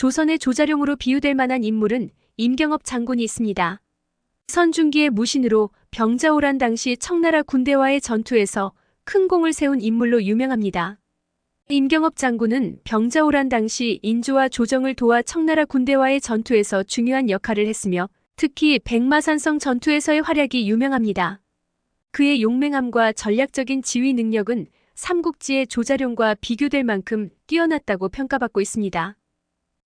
조선의 조자룡으로 비유될 만한 인물은 임경업 장군이 있습니다. 선중기의 무신으로 병자호란 당시 청나라 군대와의 전투에서 큰 공을 세운 인물로 유명합니다. 임경업 장군은 병자호란 당시 인조와 조정을 도와 청나라 군대와의 전투에서 중요한 역할을 했으며 특히 백마산성 전투에서의 활약이 유명합니다. 그의 용맹함과 전략적인 지휘 능력은 삼국지의 조자룡과 비교될 만큼 뛰어났다고 평가받고 있습니다.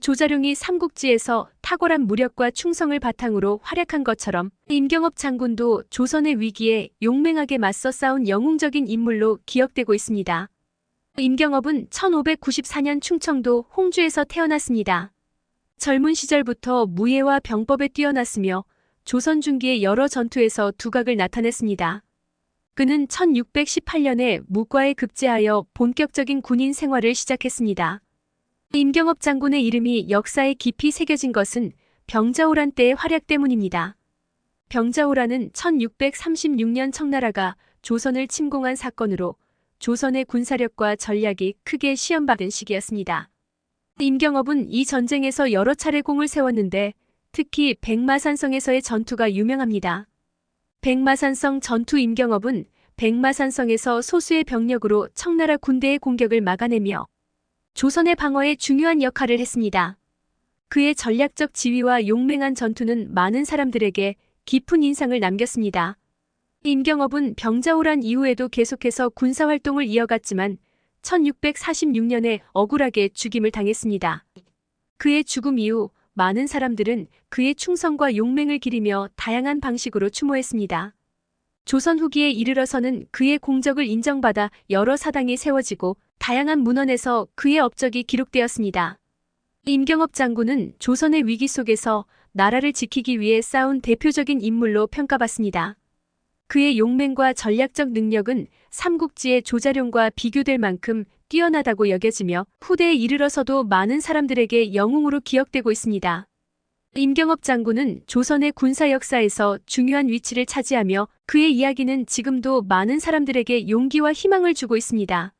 조자룡이 삼국지에서 탁월한 무력과 충성을 바탕으로 활약한 것처럼 임경업 장군도 조선의 위기에 용맹하게 맞서 싸운 영웅적인 인물로 기억되고 있습니다. 임경업은 1594년 충청도 홍주에서 태어났습니다. 젊은 시절부터 무예와 병법에 뛰어났으며 조선 중기의 여러 전투에서 두각을 나타냈습니다. 그는 1618년에 무과에 급제하여 본격적인 군인 생활을 시작했습니다. 임경업 장군의 이름이 역사에 깊이 새겨진 것은 병자호란 때의 활약 때문입니다. 병자호란은 1636년 청나라가 조선을 침공한 사건으로 조선의 군사력과 전략이 크게 시험받은 시기였습니다. 임경업은 이 전쟁에서 여러 차례 공을 세웠는데 특히 백마산성에서의 전투가 유명합니다. 백마산성 전투 임경업은 백마산성에서 소수의 병력으로 청나라 군대의 공격을 막아내며 조선의 방어에 중요한 역할을 했습니다. 그의 전략적 지휘와 용맹한 전투는 많은 사람들에게 깊은 인상을 남겼습니다. 임경업은 병자호란 이후에도 계속해서 군사활동을 이어갔지만 1646년에 억울하게 죽임을 당했습니다. 그의 죽음 이후 많은 사람들은 그의 충성과 용맹을 기리며 다양한 방식으로 추모했습니다. 조선 후기에 이르러서는 그의 공적을 인정받아 여러 사당이 세워지고 다양한 문헌에서 그의 업적이 기록되었습니다. 임경업 장군은 조선의 위기 속에서 나라를 지키기 위해 싸운 대표적인 인물로 평가받습니다. 그의 용맹과 전략적 능력은 삼국지의 조자룡과 비교될 만큼 뛰어나다고 여겨지며 후대에 이르러서도 많은 사람들에게 영웅으로 기억되고 있습니다. 임경업 장군은 조선의 군사 역사에서 중요한 위치를 차지하며 그의 이야기는 지금도 많은 사람들에게 용기와 희망을 주고 있습니다.